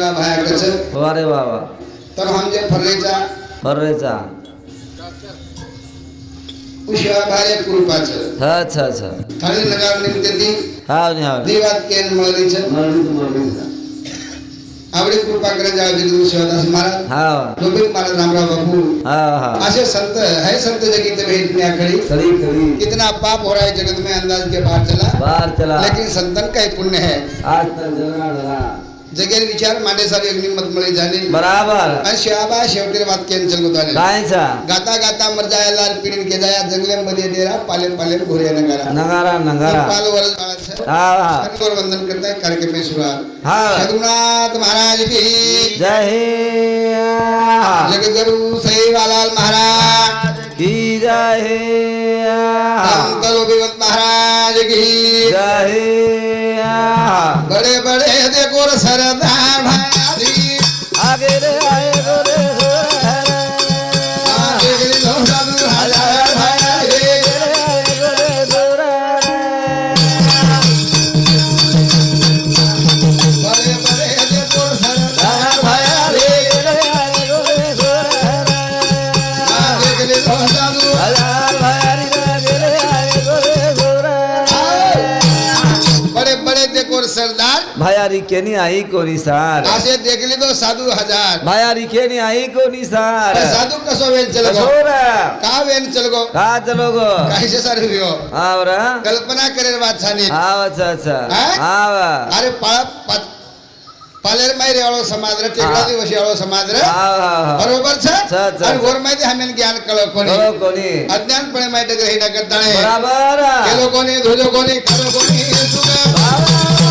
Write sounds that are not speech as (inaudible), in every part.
भाया कच अरे बाबा. तर म्हणजे ती. हाव नी हाव नी. देवात केन आवडी कृपा करे जाऊ दिली शिवदास महाराज. हाव गोविंद महाराज रामराव बापू. हाव हाव असे संत है संत जगत में इतने खड़ी खरी खरी कितना पाप हो रहा है जगत में अंदाज के बाहर चला. बार चला. लेकिन संतन का ही पुण्य है. आज तक जगा जगेर विचार मांडे सारी अग्नि मत मळी जाणे. बराबर. शिवाबा शेवटी बात केन चल गोताने कायचा गाता गाता मर जायला पिढीन के जाया जंगले मध्ये डेरा पाले पाले घोरे नगारा. नगारा नगारा. पाल वर हाव हाव कणकोर वंदन करताय कार्यक्रम में सुरुवात हाव रघुनाथ महाराज की जय हे आ. जगदगुरु सईवालाल महाराज की जय हे आ. संत गोविंद बड़े बड़े देखो सरदार भाई आगे रे आए केनी आई कोणी सार? असे देखले तो साधू हजार. भायारी केनी आई कोणी सार? अरे साधू कसो वेन चल गो का वेन चल गो का चलो गो काहीसे सारे वियो आवरा कल्पना करेल छानी आव अच्छा अच्छा. हा? आव अरे पाळ पालेर मायरे वाळो समाज रे टेकला दिवशी वाळो समाज रे. बरोबर छ आणि. गोर माहिती हमेन ज्ञान कळ कोणी. हो कोणी. अज्ञानपणे माहिती न करताने बराबर. केलो कोणी धुजो कोणी खरो कोणी सुख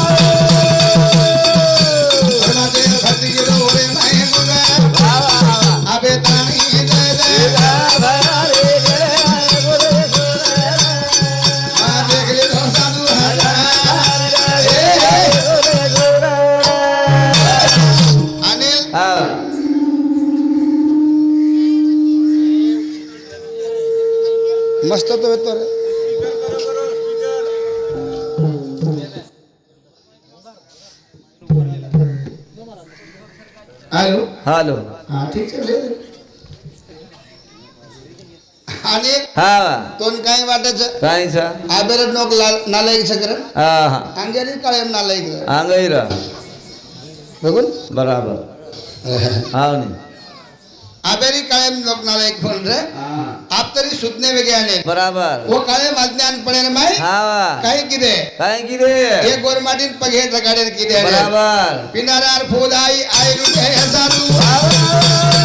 मस्त तो येतो रे हॅलो हालो हा ठीक आहे ले. आणि हा तोन काय वाटायचं कायचा आबेरट नोक लाल नालायक सकर हा हा अंगेरी काळेम नालायक आंगैर बघून बराबर हाव नी आबेरी काळेम लोक नालायक फोन रे आप तरी सुतने वेगळ्याने बराबर वो काळे माज्ञान पडेल माय हावा काही किदे काय की रे हे गोरमाटीन पगे टकाडेर किदे रे बराबर पिनारार फुलाई आई रुटे साधू बरी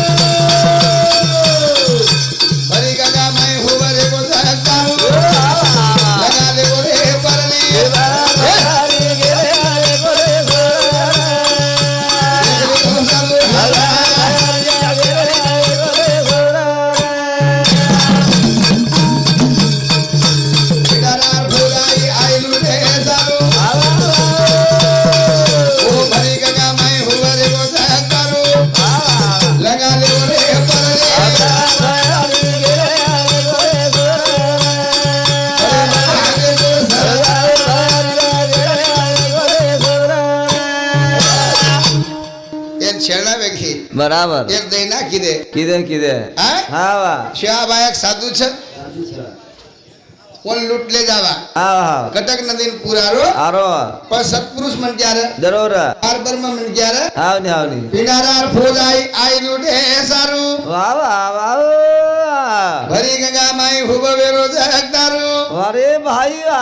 वेगळी बराबर एक दैना किदे किदे किदे हा हावा शिवाबायक साधू छ कोण लुटले जावा हाव हाव कटक नदीन पुरारो आरो पण सत्पुरुष म्हणजे रे जरूर पार ब्रह्म म्हणजे रे हाव नी हाव नी पिनारार फौजाई आई लुटे सारू वाव वाव भरी गंगा माई हुब वेरो जगदारू अरे भाई वा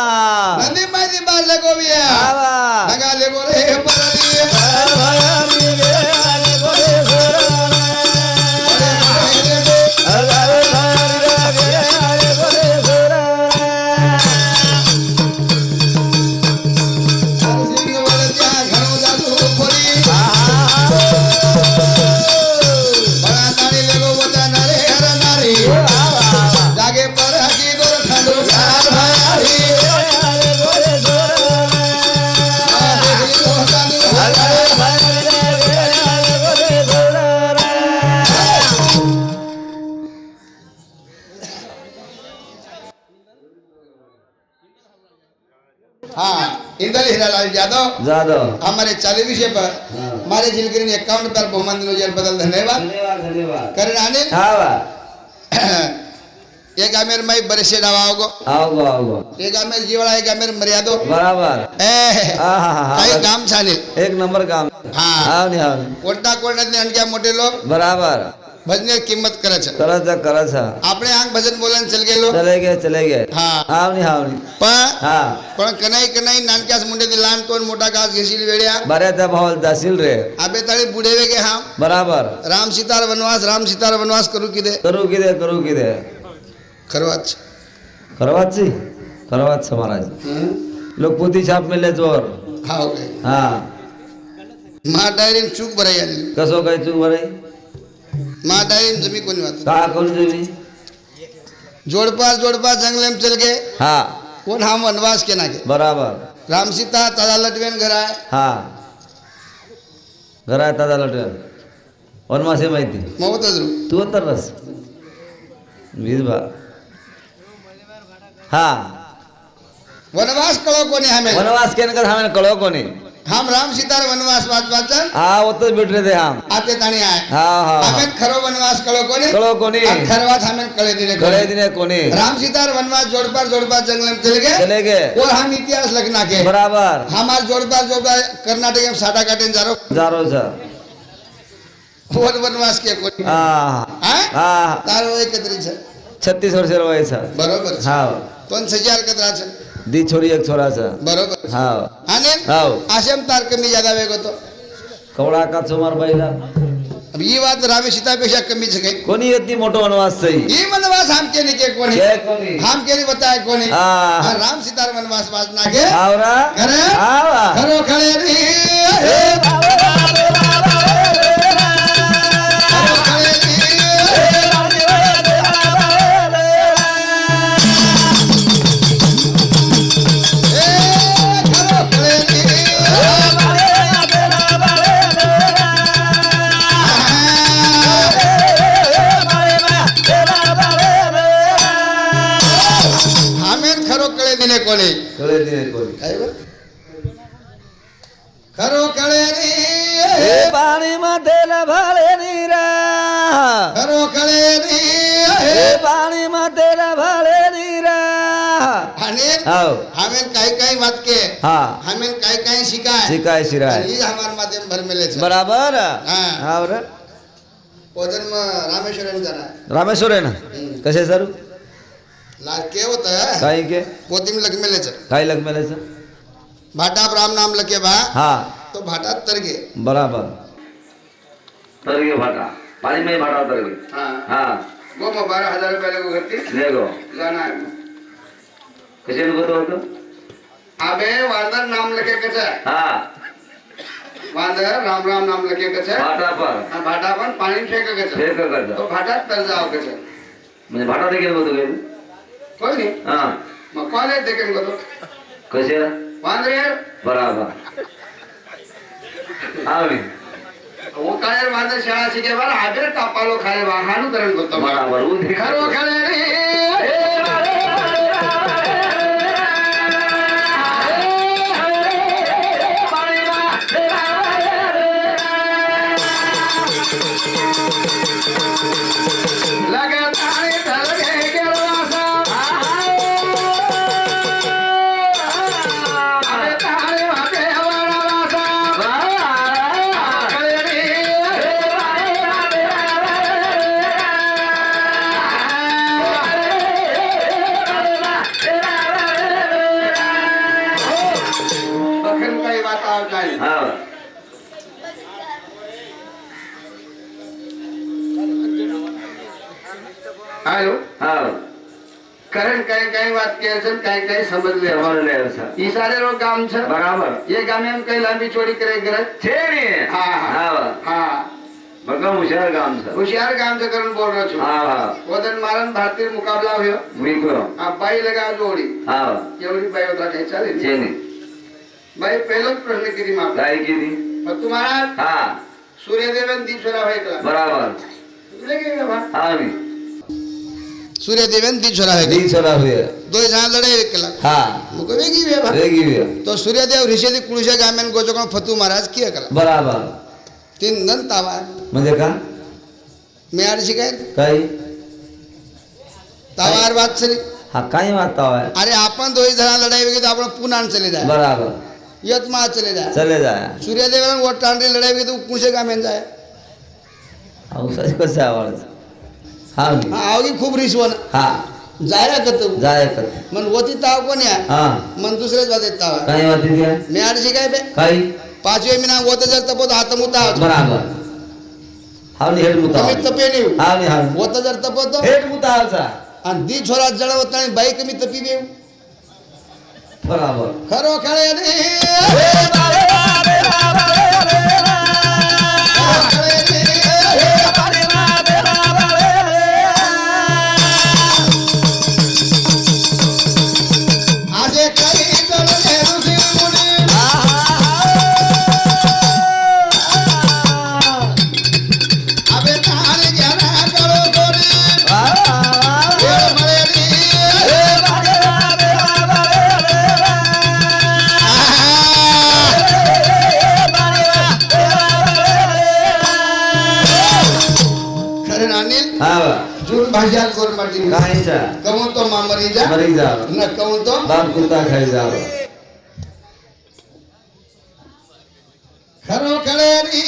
नदी मादी बारले गोविया हावा गंगा ले गोरे परली जाधव हमारे चालू विषय पर मारे जिलकर ने अकाउंट पर बहुमान दिनों जेल बदल धन्यवाद धन्यवाद। करण आने। (clears throat) एक आमेर मैं बरेशे डावाओ को आओ आओ एक आमेर जीवाला एक आमेर मर्यादो। बराबर। ए काय काम छाने एक नंबर काम। हां। हां कोणता कोणता आणख्या मोठे लोक बराबर। આવ ને. કોટા કોટા અણગ્યા મોટે લોક બરાબર ભજને કિંમત કરે છે કરે છે કરે છે આપણે આંખ ભજન બોલન ચલ ગયેલો ચલે ગયા ચલે ગયા હા આવ ને આવ ને પણ હા પણ કનાઈ કનાઈ નાનક્યાસ મુંડેથી લાન તોન મોટા ઘાસ ઘેસીલ વેડ્યા બરે તે ભાવ દાસીલ રે આ બે તાળી બુડેવે કે હા બરાબર રામ સીતાર વનવાસ રામ સીતાર વનવાસ કરું કીધે કરું કીધે કરું કીધે ખરો વાત છે કરવા જ છે કરવા જ છે મહારાજ લોક પોતી છાપ મેલે ચોર હા ઓકે હા માં ડાયરી ચૂક ભરાઈ આલી કશો કઈ ચૂક ભરાઈ मादाळी जमी कोणी का करू तुम्ही? जोडपास जोडपास जंगल चल गे हा. कोण हा वनवास के ना गे बराबर. राम सीता ताजा लटवेन घर आहे हा. घर आहे ताजा लटवेन वनवास हे माहिती? मग तू तर रस वीज बा. हा. वनवास कळो कोणी हमे। वनवास केन कर कळो कोणी हम राम सीतार वनवास वाच वाचन हा होतच भेटले ते हम आते ताणी आहे हा हा आमेत खरो वनवास कळो कोणी कळो कोणी खरवात हमें कळे दिने कळे दिने कोणी राम सीतार वनवास जोडपार जोडपार जंगल में चले गए चले गए और हम इतिहास लगना के बराबर हमार जोडपार जोडपार कर्नाटक में सादा काटे जारो जारो जा और वनवास के कोणी हा हा तारो एकत्री छे 36 वर्ष रोय सर बरोबर हा 5000 कतरा छे दी छोरी एक छोरा छ बरोबर. हाव. हाव. आशम तारक कमी ज्यादा वेग होतो. कवळा का चुमार बैला? ही वाद रामे सीतापेक्षा कमीच काही कोणी येत नाही मोठं वनवास सही ही वनवास हम केली के कोणी? हम बताए बताय कोणी राम सीतार वनवास वास के आवरा खरं खरो खरे रे भले नीरा। करो नी पाणी मातेला भले नीरा। हो। हमें कई काय बात के हा। हमें काय काय शिकाय शिकाय शिराय। ये हमार माध्यम भर मिले बराबर? हा। और पोदन में रामेश्वरन जाना रामेश्वरन कसे सर? लाके होता काही के? पोती लग मिले सर काही लग मिले सर भाटा राम नाम लके बा। हा। तो भाटा तर बराबर. तरगे भाटा पाणी में भाटा तरगे हाँ हा गो में बारह हजार रुपये लगो घरती देखो जाना है कसे होतं होतं अबे वांदर नाम लगे कचा हा वांदर राम राम नाम लगे कचा भाटा पर भाटा पण पाणी फेक कचा फेक करतं तो भाटात तर जाव कचा म्हणजे भाटा देखील कोण नाही हा मग कॉलेज देखील गो तो कसे वांदरे बराबर हा मी वो काय वांदर शाळा शिके बार हाबे कापालो खाय बा हानु करण कारण काय काय वाक्य काही काय समजले समजले सर सारे लोक काम छ बराबर. ये काम काही लांबी चोरी करायची गरज छे ने हां. हां. हां. बगा होशियार बोल रहा वदन मारन भारतीय मुकाबला होयो हो. बाई लगा जोडी. एवढी बाई होता काही चाले बाई पहिलाच प्रश्न किती माप काय किती? पण तुम्हाला हां. सूर्यदेवन दीपसरा भाई बराबर. सूर्य देवेन दी छोरा है। दी छोरा हे दो जहां लड़े एक कला हां। लोग वेगी वे वेगी वे तो सूर्यदेव ऋषी दी कुळशा गामेन गोजोकण फतू महाराज किया कला बराबर। तीन नन तावा म्हणजे का? मी आडशी काय? काय? तावार बात चली। हा काय बात तावार अरे आपण दोही जणा लढाई वेगी तर आपण पुन्हा चले जाय बराबर। यतमा चले जाय चले जाय सूर्यदेवाला वटांडे लढाई वेगी तर कुळशा गामेन जाय औसाच कसं आवडतं हा. नी. हा आवगी खूप रिसवन हा. जायला करतो. जाय कर मन होती ताव कोण या? हा. मन दुसरेच वाजत ताव. काही वाटते त्या मेआडशी काय बे. काही पाचवे मिना होत जर तपत हात मुता. बराबर. हा नी हेड मुता. कमी तपे नाही हा नी हा होत जर तपत. हेड मुताचा आणि दी छोरा जळवत नाही बाई कमी तपी देऊ बराबर. खरो खेळे रे. मामरीजा मरी जा न कमवतो बाप कुत्ता खाई जावं खरो खेळे रे.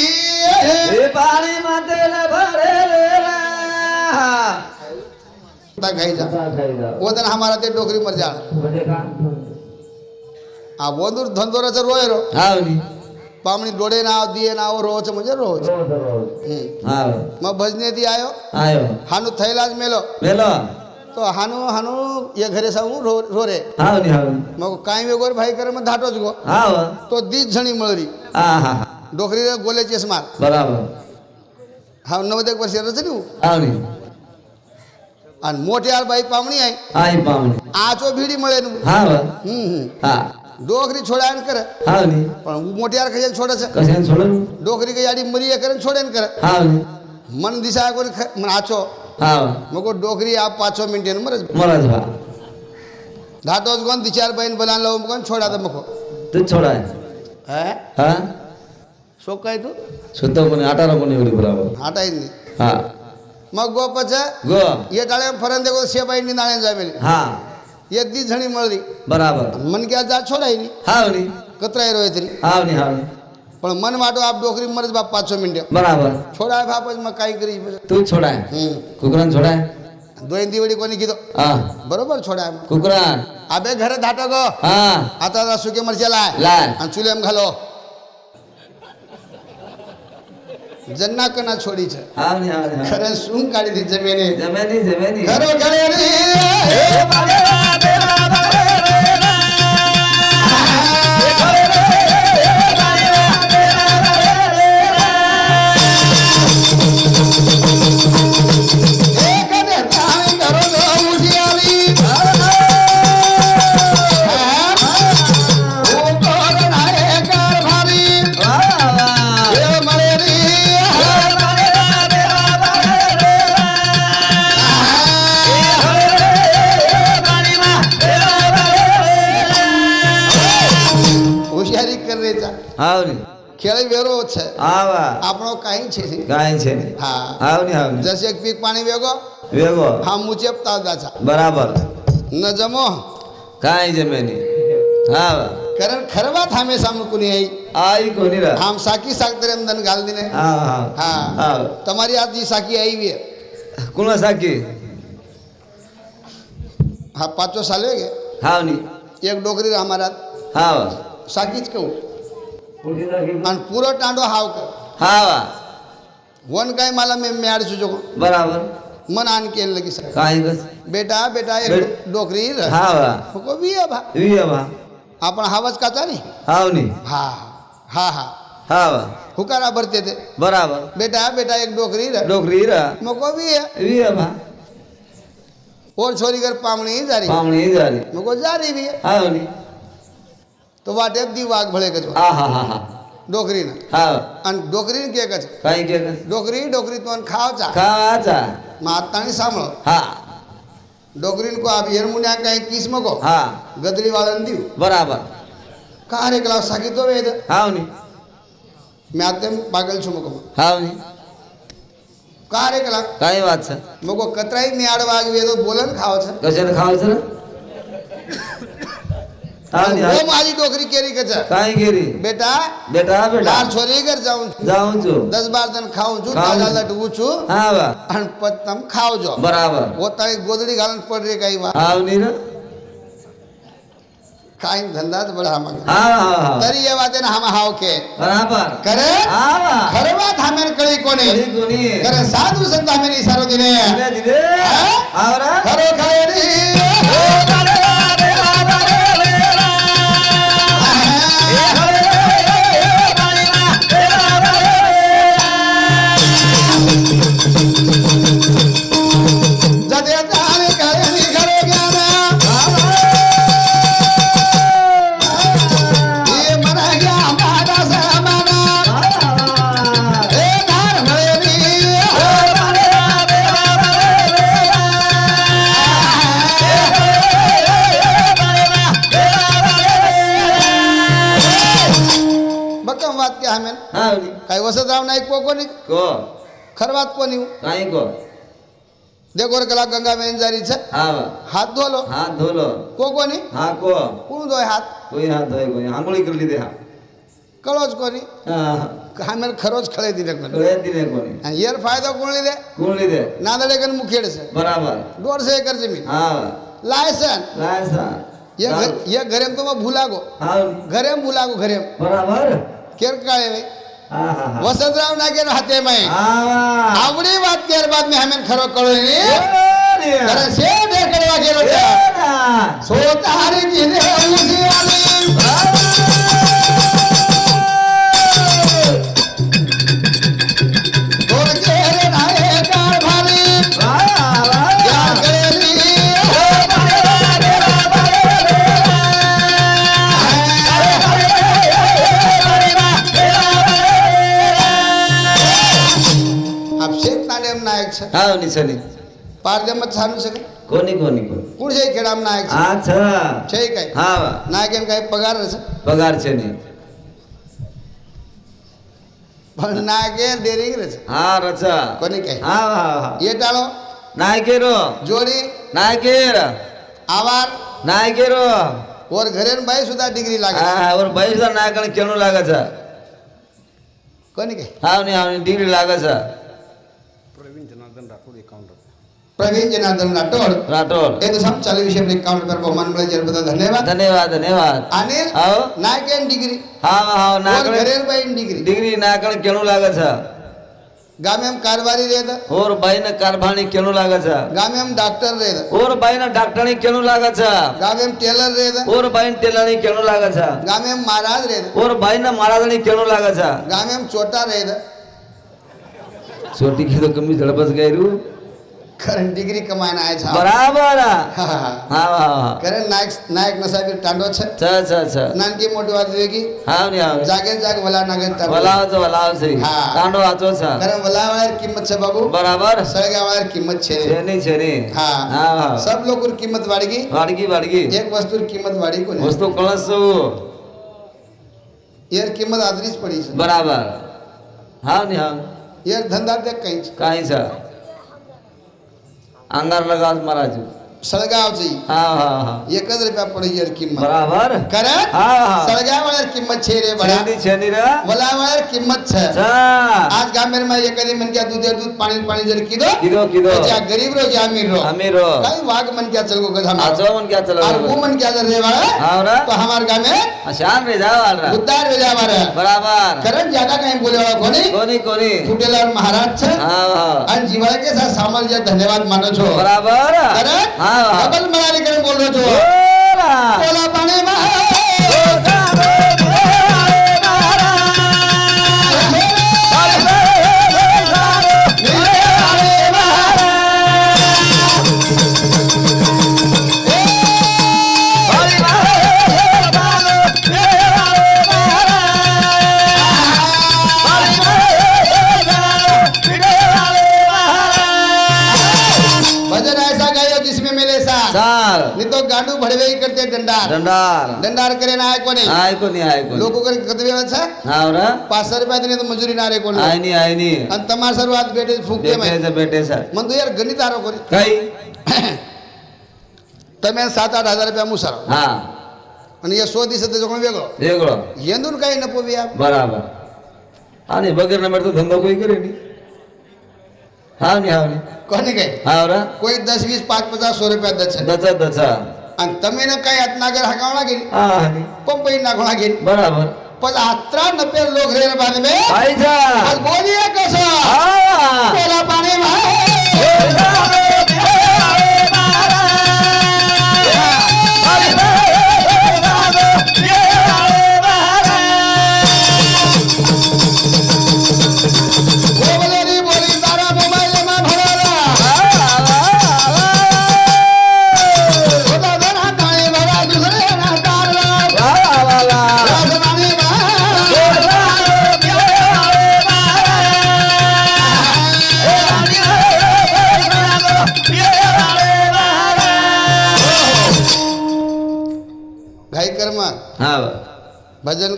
हे पाणी मातेला भरेलेला. कुत्ता खायचा कुत्ता खाई जावं. वो तर हमारा ते डोकरी मर जाण म्हणजे का? आ बोंदूर धंदोराचं रोय रो हा नी. पामणी डोळे नाव दिये नाव रोच म्हणजे रोज रोज, रोज. हम्म. हा मग भजने दी तो हानू हानू ये घरे सांगू रो रो रे. हा हा. मग काय वेगोर भाई करे मग धाटोच गो. हा. तो दीच झणी मळरी. हा हा हा. डोकरी गोले चष्मार बराबर. हा नव्वद एक वर्ष रचली हा नी. आणि मोठी आर बाई पामणी आहे. आई पाहुणे. आचो भिडी मळे. हम्म हम्म. हा. डोकरी छोडायन कर. हा पण मोठी आर कशाने छोडस? कशाने सोडून डोकरी काही आडी मरी करे. छोडेन कर मन दिशा कोणी ख- मन आचो. मग डोकरी आप पाचो मिनिटे मरच मरच भा धाटोच गोन दिचार बहीण बलान लावून कोण छोडा तर मग तू छोडाय है? हा? शोक काय तू? शुद्ध कोणी अठारा कोणी एवढी बराबर आटा येईल हा. मग गोपच गो. ये टाळे फरंदे गो शेबाई निंदाळे जामेली हा. ये दी झणी मळली. बराबर. मन क्या जा छोडायनी हा नी. कतरा रोय तरी हा नी. हा नी पण मन वाटो आप डोकरी मरच बाप पाचशे मिनिटं. बराबर. छोडाय बापच मग काही करी. तू छोडाय हम्म. कुकरान छोडाय दोन दिवडी कोणी कितो हा. बरोबर छोडाय मग कुकरान. अबे घर धाटो गो. हा. आता जरा सुके मरच्या लाय. लाय. आणि चुलेम घालो. जन्ना कना छोडीच. हा नी हा नी हा. खरं सून काढी ती કરેજા હાવ ની ખેલ વેરો છે આવા આપણો કાંઈ છે નહીં. કાંઈ છે ને હા હાવ ની હાવ ની જશે એક પીક પાણી વેગો વેગો હા મુચેપતા દાચા બરાબર ન જમો કાંઈ જમે નહીં હાવ कारण खरवात हमेशा कुणी आई आई कोणी रा આમ સાકી સાકતરે એમ દન ગાલ દીને હા હા હા હાવ તમારી આ જી સાકી આવી છે कुणा साकी હા પાંચો સાલ કે हाव ની એક ડોકરી અમારા हाव સાકી જ आणि पुरो तांडो हाव हा वन काय मला मी मॅड सुजो बराबर. मन आण केलं की सर काय बेटा बेटा एक डोकरी आपण हावच काचा नाही हाव नाही हा हा हा. हुकारा भरते ते. बराबर. बेटा बेटा एक डोकरी डोकरी मको भी है भी. है भा और छोरी कर पामणी जारी पामणी जारी मको जारी भी है नहीं તો વાટે દી વાઘ ભળે કે હા હા હા ડોકરીને. હા. અને ડોકરીને કે કે કે ડોકરી ડોકરી તો ખાવ ચા. ખાવ ચા. માતાની સાંભળો. હા. ડોકરીને કો આ હેરમુને આ કઈ કિસ્મ મગો હા. ગદલી વાળાને દીવ બરાબર. કારે કલાસ સાકી તો વેદ. હાવની મેં આ તેમ પાગલ છું મકો હાવની કારે કલા કઈ વાત છે. મકો કતરાઈ મેળવા આવ્યો તો બોલન ખાવ છે. ગજન ખાવ છે ને? ઓ. મારી ડોકરી કેરી કે છે? કાંઈ ઘેરી બેટા બેટા બેટા બાર છોરી ઘર જાઉં છું. જાઉં છું. દસ બાર જણ ખાઉં છું તાજા. લટવું છું. હા વા. અને પછી તમે ખાવજો. બરાબર. પોતાની ગોદડી ગાલન પડ રે કઈ વાત હા ની ખાઈ ધંધા જ બડા માંગે હા હા હા. તરી એ વાત એને હાવ કે. બરાબર. કરે? હા વા. ખરે વાત હામેર કોની? કરે સાધુ સંતા મેરી સારો દિને. આવરા. ખરો જતે કઈ વસત રાવ નાઈ કો કોની કો ખર વાત કોની કાંઈ કો દેખો રે કલા ગંગા મેન જારી છે હા વા હાથ ધોલો હાથ ધોલો કો કોની હા કો કોણ ધોય હાથ કોઈ હાથ ધોય કોઈ આંગળી કરી લીધે હા કળો જ કોની હા હામેર ખરો જ ખળે દીધે કોની કળે દીને કોની અને યર ફાયદો કોણ લીધે કોણ લીધે નાદડે કન મુખેડ છે બરાબર દોઢસો એકર જમીન હા લાયસન લાયસા ये घर ये घरे में तो मैं भूला गो હા घरे में भूला गो घरे में બરાબર केर काळे में હા હા હા वसंतराव नागेर हाते माई आवडी बात केर बाद मी हमेन खरो कळली कारण शेव ढेकडवा स्वतः નાયક છે હા ની છે ની પારજમત સારું છે કે કોની કોની કોની કોણ છે ખેડામ નાયક છે હા છે છે કઈ હા નાયક એમ કઈ પગાર છે પગાર છે નહીં પણ નાયકે દેરી રહે છે હા રચા કોની કઈ હા હા હા એ ટાળો નાયકેરો જોડી નાયકેર આવાર નાયકેરો ઓર ઘરે ભાઈ સુધા ડિગ્રી લાગે હા ઓર ભાઈ સુધા નાયકણ કેણું લાગે છે કોની કઈ હા ને હા ડિગ્રી લાગે છે પ્રવીણ જનાર્દન રાઠોડ રાઠોડ એ તો સમ ચાલી વિશે બ્રેક કાઉન્ટર પર બહુમાન મળે જ્યારે બધા ધન્યવાદ ધન્યવાદ ધન્યવાદ અનિલ આવો નાયક એન ડિગ્રી હા હા ઓર નાયકણ ઘરે ને ભાઈ ડિગ્રી ડિગ્રી નાયકણ કેણું લાગે છે ગામે એમ કારવારી રહે છે ઓર ભાઈ ને કારભાણી કેણું લાગે છે ગામે એમ ડાક્ટર રહે છે ઓર ભાઈ ને ડાક્ટરની કેણું લાગે છે ગામે એમ ટેલર રહે છે ઓર ભાઈ ને ટેલરની કેણું લાગે છે ગામે એમ મહારાજ રહે છે ઓર ભાઈ ને મહારાજની કેણું લાગે છે ગામે એમ ચોટા રહે છે છોટી કીધું કમી ઝડપસ ગયું ખરે ડિગ્રી કમાઈને આયા છે બરાબર હા, હા, હા. હા હા હા ખરે નાયક નાયક નસાબી ટાંડો છે છ છ છ નાનકી મોટી વાત વેગી હા ને આવે જાગે જાગ વલા નાગે તાંડો. વલાવ તો વલાવ છે હા. કાંડો આચો છે ખરે વલા વાળાની કિંમત છે બાબુ બરાબર સળગા વાળાની કિંમત છે છે નહીં છે નહીં હા હા હા सब लोगों की कीमत वाढ़गी વાડગી વાડગી एक वस्तु की कीमत वाढ़ी को नहीं વસ્તુ કળશ यार कीमत आदरी જ પડી છે બરાબર હા ને હા यार ધંધા દેખ કઈ છે કાંઈ છે अंगारला गाज मारायचं. सळगावची एकच रुपया पडे यार किंमत. बराबर. करत हा सळगाव किंमत छे रे बड़ा छेनी किंमत छ. आज गांभीर मेरे में म्हणत्या मन दूध दूध पाणी पानी जर किदो किदो किदो जा गरीब रो आम्ही रो. आम्ही रो. काई वाघ म्हणत्या क्या चल गो गधा चल और वो जर रे वाला हां रे तो हमार गा में रे जा वाला उद्धार रे जा वाला बराबर. करत ज्यादा काही बोले कोणी? कोणी कोणी? कोनी फुटेला महाराज छ. हां हां. और जीवा धन्यवाद मानो हो. बराबर. करत हां डबल मराठी करून बोल रहा जो बोला. पाने में दंडार दंडार दंडार करे ना आहे कोणी ऐको नाही ऐको लोक करे कधी वेळाचा हा रा पाच सौ रुपया दिले तर मंजुरी ना रे कोणी आहे नी आहे नी आणि तमार सर्व आज बेटे फुंकते माहिती बेटेचा बेटेचा मग तू यार गणित आरो कोणी काही (clears throat) તમે સાત આઠ હજાર રૂપિયા મુસારો हा અને એ સો દિવસે તો કોણ વેગળો वेगळं એનું કઈ નપો બી આપ बराबर आणि बगैर नंबर तो धंदा कोई करे नी हा नी हा नी કોને કઈ हा रा કોઈ દસ વીસ પાંચ પચાસ સો રૂપિયા દે છે दचा आणि तमेनं काय आत नागर हाकावला गेली आणि पंपई नागवला गेली बरोबर पण आत्रा नपे लोक रेल बांधवे आज कसं पाणी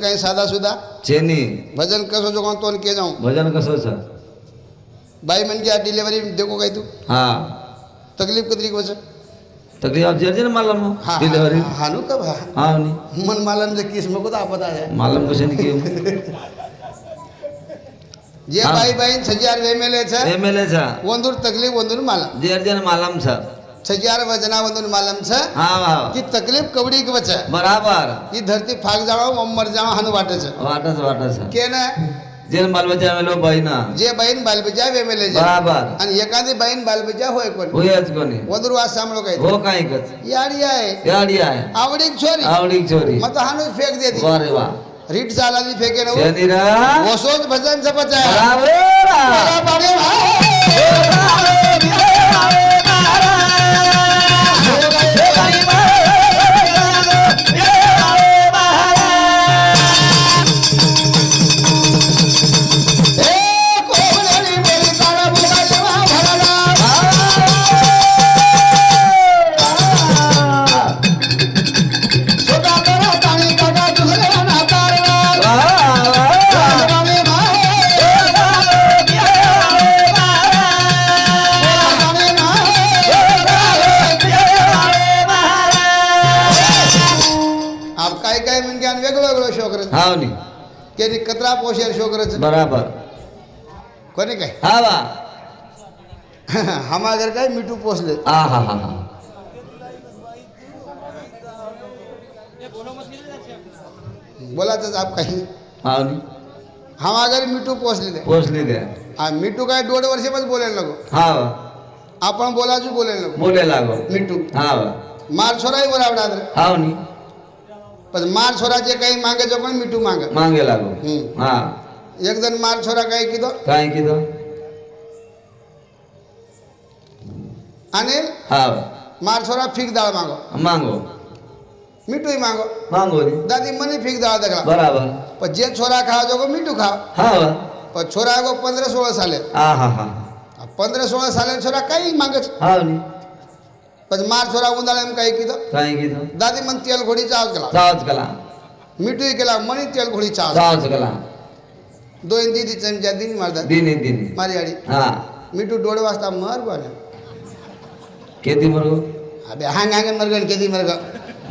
કઈ સાદા સુદા चेनी ભજન કશો જો કોણ તોને કે જાઉં भजन कसं छ બાઈ મને કે આ ડિલિવરી દેખો કઈ તું हा તકલીફ કતરી વચ્ચે तकलीफ आप जर्जन मालम હા डिलिव्हरी હાનું કબ હા हा नी मन मालम जे किस मको तो आपत आहे मालम कशाने की जे હા. (laughs) बाई बाई छजार वेमेले છે एमएलए छ वंदूर तकलीफ वंदूर मालम जर्जन मालम छ छजार वजनावधून मालम छ की तकलीफ कवडी वच? बराबर. ही धरती फाग जाळो मर जाळो हन वाटच. वाटच वाटच. के ना जे बालबजा वेलो बहीण. जे बहीण बालबजा वेमेले जे. बराबर. आणि एखादी बहीण बालबजा होय कोण? होयच कोणी. वदर वास सांभाळो काय? हो काय कच याडी आहे. याडी आहे. आवडीक छोरी. आवडीक छोरी. मत हानू फेक देती. अरे वा. रीट झाला नी फेके ना शनिरा. भजन जपच बराबर. बराबर. कधी कचरा पोशेर शो करत बराबर. कोणी काय? हा वा हमा घर काय? मिठू पोचले हा हा हा हा. बोलाच आप काही हमा घर मिठू पोचले ते. पोचले हा मिठू काय दोड वर्ष पण बोलायला नको. हा वा आपण बोलायचं बोलायला नको. बोले लागो मिठू. हा मार छोराही बोलावडा रे हाव नी पण मार छोराचे काही मागायचं पण मिठू माग मागे लागो. हम्म. हा. एक जण मार छोरा काय किदो काय किदो आणि हा. मार छोरा फीक डाळ मागो. मागो. मिठूही मागो. मागो नी दादी मनी फीक डाळ देखला बराबर. पण जे छोरा खावा जो मिठू खाव हा. वा पण छोरा गो पंधरा सोळा साले. हा हा हा. पंधरा सोळा साले छोरा काही मागच हाव नी. पण मार छोरा उन्हाळ्यात काही किदो काय किदो दादी मन तेल घोडी चाव केला जावच कला मिठूही केला मनी तेल घोडी चाव जावच कला दोन दीदी चमच्या दिनी मारतात दिनी दिनी. मारी आडी. हा. मिठू दोड वाजता मर बोले किती मरगो अबे हांग हांग मरगण किती मरग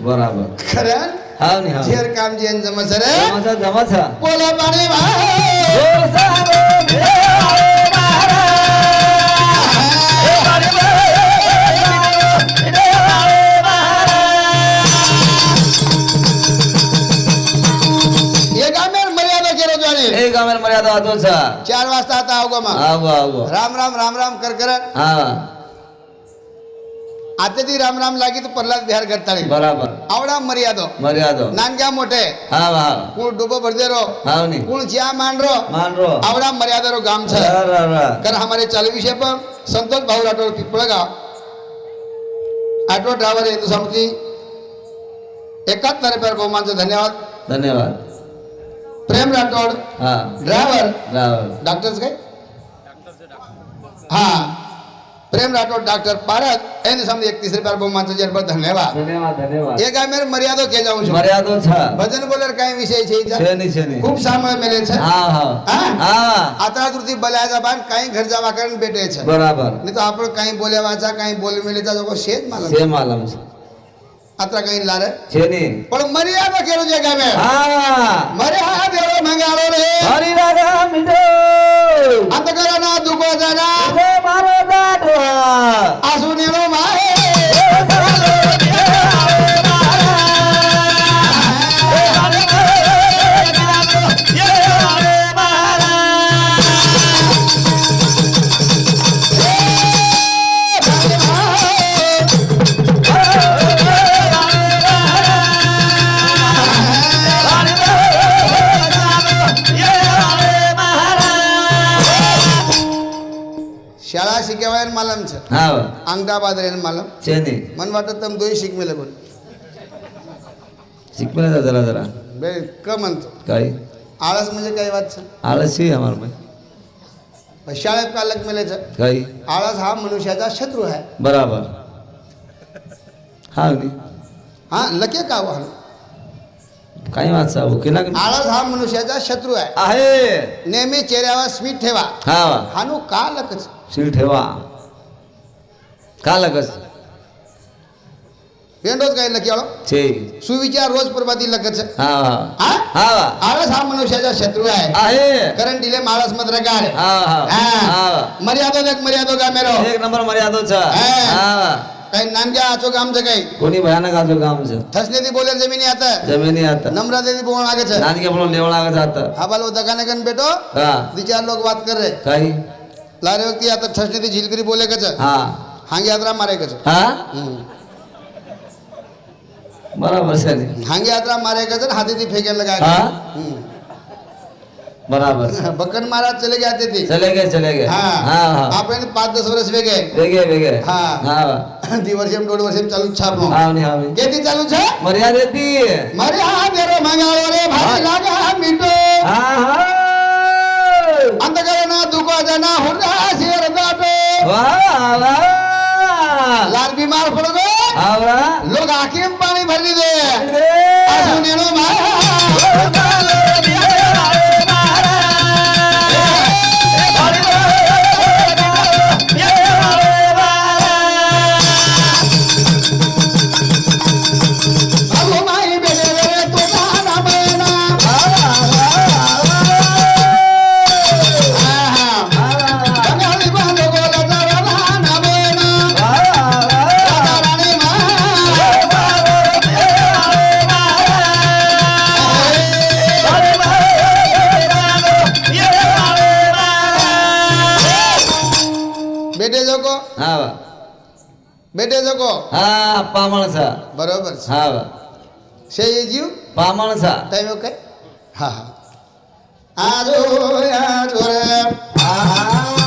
बराबर. खरं? झेर काम जेन जमस रे जमाचा जमाचा बोला पाणी एक आम्हाला मर्यादा वाचवचा चार वाजता आता अवगो मग आगो आगो राम राम राम राम कर कर हा आता ती राम राम लागी तर प्रल्हाद बिहार करता बराबर आवडा मर्यादो मर्यादा नानग्या मोठे हा हा कोण डुबो भरदे रो हाव नी कोण ज्या मांडरो मानरो आवडा मर्यादा रो गाम छ रा रा रा कारण हमारे चालू विषय पर Santosh Bhau Rathod Pipalgaon auto driver Hindu Prem Rathod driver. Doctor काय? हा. प्रेम राठोड डॉक्टर पारक यांनी समजा एकतीस रुपया बहुमानचा जन्म धन्यवाद. धन्यवाद धन्यवाद. ये काय मर्यादो के जाऊ मर्यादो भजन बोलर काय विषय खूप सामोर मेले आता कृती बलायचा बाण काही घर जावा कारण भेटायचं. बरोबर. नाही तर आपण काही बोलेवाचा काही बोल मिलेचा जो शेत मालम. शेत मालम అతకైందారు చెని ఇప్పుడు మర్యాద కేరు జగామే మరి దేవ మంగాలో రే హరి రాగా మిదో అంతకరా నా దుకోదరా మారో దాటు అసు నేను మా अंगाबाद ಬಾದ್ರೇನು मला. ಚೇನಿ ಮನ್ ವಾಟ ತಮ್ಮ ಗೋಯಿ ಸಿಕ್ಮೇಲೆ ಗುಣ ಸಿಕ್ಮೇಲೆ ಜರಾ जरा बे क म्हणतो काय? आळस म्हणजे काय वाच आळस ही आम्हाला शाळेत का लग मिलायचं? काय? आळस हा मनुष्याचा शत्रू आहे. बराबर. हा नाही हा लके का हो वाहन काय वाचा ओके ना आळस हा मनुष्याचा शत्रू आहे. आहे. नेहमी चेहऱ्यावर स्वीट ठेवा. हा. हानू का लकच? स्वीट ठेवा. काय लकी आळो छे सुविचार रोज प्रभाती लकच हा हा हा आळस हा मनुष्याचा शत्रू आहे आहे कारण दिले माळस हा हा हा मर्यादो देख मर्यादो का मेरो एक नंबर मर्यादोचा. हा काही नानक्या आचो कामचं काही कोणी भयानक आजो कामचं ठसले ती बोले जमिनी आता जमिनी आता नम्र देती बोल लागे છે नानके म्हणून लेवळा जात हा बालो दकाने कन बेटो विचार लोग बात कर रहे काही लारे व्यक्ति आता ठसने ती झिलकरी बोले कच हा हांगे यात्रा मारे कच हा बराबर सर. हांगे यात्रा मारे कच हाथी ती फेंके लगा हा बराबर. बकन महाराज चले गए आते थे चले गए चले गए. हाँ. हा हा. आप पाच दस वर्ष वेगे वेगळे वेगळे. हा. हा. दी वर्षम दोड वर्षम चालू छापनो हा नी हा. केती चालू છે मर्यादे ती. मारे हा मेरो मंगाळो रे भाई लागा मीठो हा हा. दुखो लोग पाणी भरली दे. હા પામણ સા બરોબર હા. છે એ જીવ? પામણ સા તમે કઈ હા હા. આ જો આ જો રે. આ